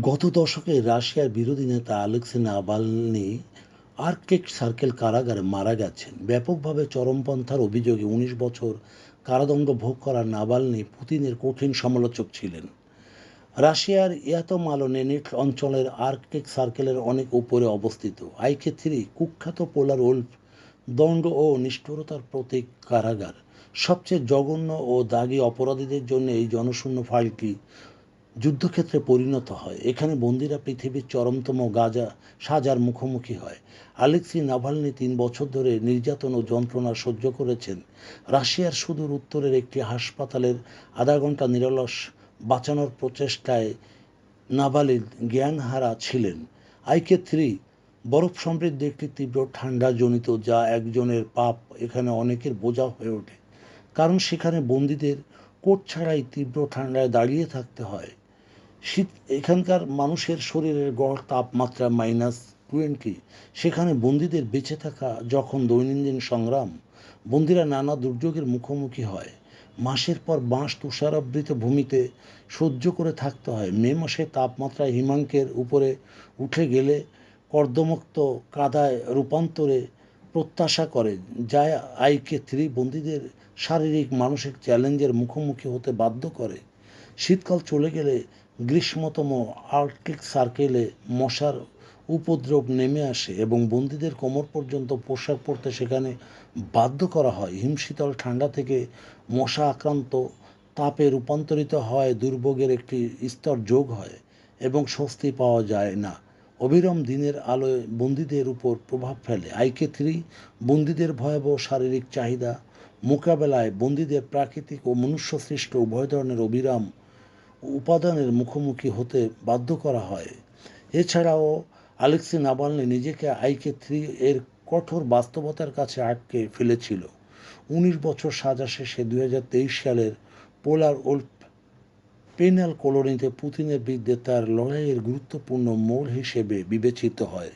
গত দশকে রাশিয়ার বিরোধী নেতা আলেক্সি নাভালনি আর্কটিক সার্কেল কারাগারে মারা গেছেন। ব্যাপকভাবে চরমপন্থার অভিযোগে উনিশ বছর কারাদণ্ড ভোগ করা নাভালনি পুতিনের কঠিন সমালোচক ছিলেন। রাশিয়ার ইয়াতমালনেনিট অঞ্চলের আর্কটিক সার্কেলের অনেক উপরে অবস্থিত। আইকে থ্রি কুখ্যাত পোলার ওল্ফ দণ্ড ও নিষ্ঠুরতার প্রতীক কারাগার। সবচেয়ে জঘন্য ও দাগী অপরাধীদের জন্য এই জনশূন্য ফাইলটি যুদ্ধক্ষেত্রে পরিণত হয়। এখানে বন্দীরা পৃথিবীর চরমতম গাজা সাজার মুখোমুখি হয়। আলেক্সি নাভালনি তিন বছর ধরে নির্যাতন ও যন্ত্রণা সহ্য করেছেন। রাশিয়ার সুদূর উত্তরের একটি হাসপাতালের আধা ঘণ্টা নিরলস বাঁচানোর প্রচেষ্টায় নাভালিন জ্ঞানহারা ছিলেন। আইকে থ্রি, বরফ সমৃদ্ধ একটি তীব্র ঠান্ডা জনিত যা একজনের পাপ, এখানে অনেকের বোঝা হয়ে ওঠে। কারণ সেখানে বন্দীদের কোট ছাড়াই তীব্র ঠান্ডায় দাঁড়িয়ে থাকতে হয়। শীত, এখানকার মানুষের শরীরের গড় তাপমাত্রা মাইনাস টোয়েন্টি সেখানে বন্দীদের বেঁচে থাকা যখন দৈনন্দিন সংগ্রাম, বন্দীরা নানা দুর্যোগের মুখোমুখি হয়। মাসের পর বাঁশ তুষারাবৃত ভূমিতে সহ্য করে থাকতে হয়। মে মাসে তাপমাত্রা হিমাঙ্কের উপরে উঠে গেলে কর্দমুক্ত কাদায় রূপান্তরে প্রত্যাশা করে যা আইকে থ্রি বন্দীদের শারীরিক, মানসিক চ্যালেঞ্জের মুখোমুখি হতে বাধ্য করে। শীতকাল চলে গেলে গ্রীষ্মতম আর্কটিক সার্কেলে মশার উপদ্রব নেমে আসে এবং বন্দীদের কোমর পর্যন্ত পোশাক পরতে সেখানে বাধ্য করা হয়। হিমশীতল ঠান্ডা থেকে মশা আক্রান্ত তাপে রূপান্তরিত হয় দুর্ভোগের একটি স্তর যোগ হয় এবং স্বস্তি পাওয়া যায় না। অবিরম দিনের আলোয় বন্দীদের উপর প্রভাব ফেলে। আইকে থ্রি বন্দীদের ভয়াবহ শারীরিক চাহিদা মোকাবেলায় বন্দীদের প্রাকৃতিক ও মনুষ্যসৃষ্ট উভয় ধরনের অবিরাম উপাদানের মুখোমুখি হতে বাধ্য করা হয়। এছাড়াও, আলেক্সি নাভালনি নিজেকে আইকে থ্রি এর কঠোর বাস্তবতার কাছে আটকে ফেলেছিল। উনিশ বছর সাজা শেষে দু হাজার তেইশ সালের পোলার ওল্ড পেনাল কলোনিতে পুতিনের বিরুদ্ধে তার লড়াইয়ের গুরুত্বপূর্ণ মোড় হিসেবে বিবেচিত হয়।